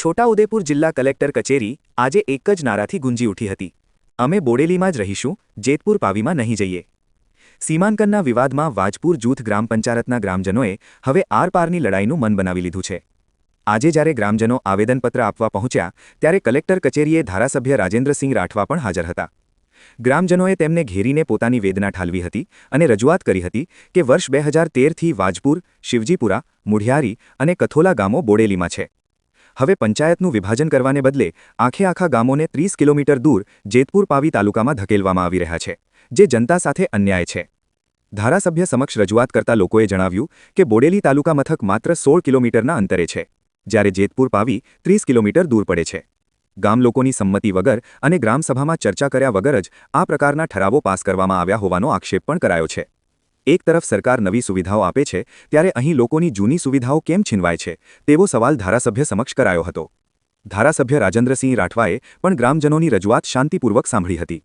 છોટાઉદેપુર જિલ્લા કલેક્ટર કચેરી આજે એક જ નારાથી ગુંજી ઉઠી હતી. અમે બોડેલીમાં જ રહીશું, જેતપુર પાવીમાં નહીં જઈએ. સીમાંકનના વિવાદમાં વાજપુર જૂથ ગ્રામ પંચાયતના ગ્રામજનોએ હવે આરપારની લડાઈનું મન બનાવી લીધું છે. આજે જ્યારે ગ્રામજનો આવેદનપત્ર આપવા પહોંચ્યા, ત્યારે કલેક્ટર કચેરીએ ધારાસભ્ય રાજેન્દ્રસિંહ રાઠવા પણ હાજર હતા. ગ્રામજનોએ તેમને ઘેરીને પોતાની વેદના ઠાલવી હતી અને રજૂઆત કરી હતી કે વર્ષ બે હજાર તેરથી વાજપુર, શિવજીપુરા, મુઢિયારી અને કથોલા ગામો બોડેલીમાં છે. હવે પંચાયતનું વિભાજન કરવાને બદલે આખે આખા ગામોને ત્રીસ કિલોમીટર દૂર જેતપુર પાવી તાલુકામાં ધકેલવામાં આવી રહ્યા છે, જે જનતા સાથે અન્યાય છે. ધારાસભ્ય સમક્ષ રજૂઆત કરતા લોકોએ જણાવ્યું કે બોડેલી તાલુકા મથક માત્ર સોળ કિલોમીટરના અંતરે છે, જ્યારે જેતપુર પાવી ત્રીસ કિલોમીટર દૂર પડે છે. ગામ લોકોની સંમતિ વગર અને ગ્રામસભામાં ચર્ચા કર્યા વગર જ આ પ્રકારના ઠરાવો પાસ કરવામાં આવ્યા હોવાનો આક્ષેપ પણ કરાયો છે. એક તરફ સરકાર નવી સુવિધાઓ આપે છે, ત્યારે અહીં લોકોની જૂની સુવિધાઓ કેમ છીનવાય છે, તેવો સવાલ ધારાસભ્ય સમક્ષ કરાયો હતો. ધારાસભ્ય રાજેન્દ્રસિંહ રાઠવાએ પણ ગ્રામજનોની રજૂઆત શાંતિપૂર્વક સાંભળી હતી.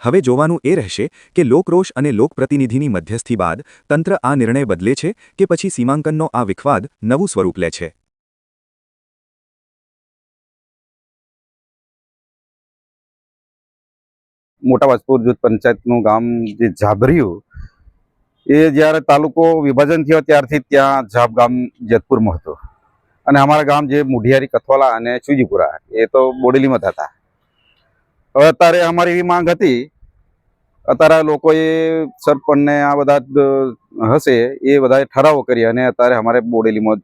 હવે જોવાનું એ રહેશે કે લોકરોષ અને લોકપ્રતિનિધિની મધ્યસ્થી બાદ તંત્ર આ નિર્ણય બદલે છે કે પછી સીમાંકનનો આ વિખવાદ નવું સ્વરૂપ લે છે. મોટા વાજપુર જૂથ પંચાયતનું ગામ જે ઝાભર્યું એ જ્યારે તાલુકો વિભાજન થયો ત્યારથી ત્યાં ઝાબ ગામ જેતપુરમાં હતું. અને અમારા ગામ જે મુઢિયારી, કથવાલા અને ચુજીપુરા એ તો બોડેલીમાં હતા. હવે અત્યારે અમારી એવી માંગ હતી, અત્યારે લોકોએ સરપંચને આ બધા હશે એ બધાએ ઠરાવો કરી અને અત્યારે અમારે બોડેલીમાં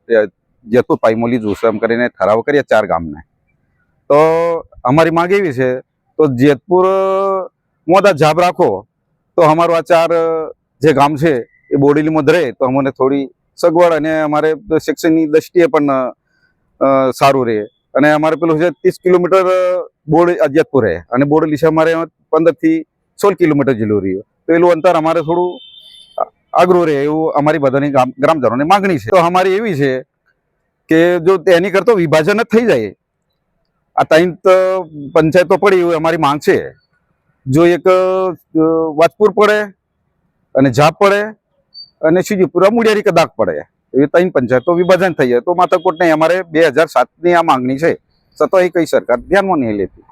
જેતપુર પાઈમોલી જોશે એમ કરીને ઠરાવો કરીએ ચાર ગામને. તો અમારી માંગ એવી છે, તો જેતપુર મોદા જાબ રાખો, તો અમારું આ ચાર જે ગામ છે એ બોડેલીમાં જ રહે, તો અમને થોડી સગવડ અને અમારે શિક્ષણની દ્રષ્ટિએ પણ સારું રહે. અને અમારે પેલું છે ત્રીસ કિલોમીટર બોડ જેતપુર રહે. અને બોડેલી છે અમારે પંદરથી સોળ કિલોમીટર જેટલું રહ્યું. તો પેલું અંતર અમારે થોડું આગળ રહે એવું અમારી બધાની ગ્રામજનોની માગણી છે. તો અમારી એવી છે કે જો તેની કરતો વિભાજન જ થઈ જાય. આ ત્રણ પંચાયતો પડી એવું અમારી માંગ છે. જો એક વાજપુર પડે અને જાપ પડે અને શ્રીજીપુરા મુડિયારી કદાક પડે. એ ત્રણ પંચાયતો વિભાજન થઈ જાય. તો માથાકોટ નહીં. અમારે બે હજાર સાતની આ માંગણી છે. છતાં એ કઈ સરકાર ધ્યાનમાં નહીં લેતી.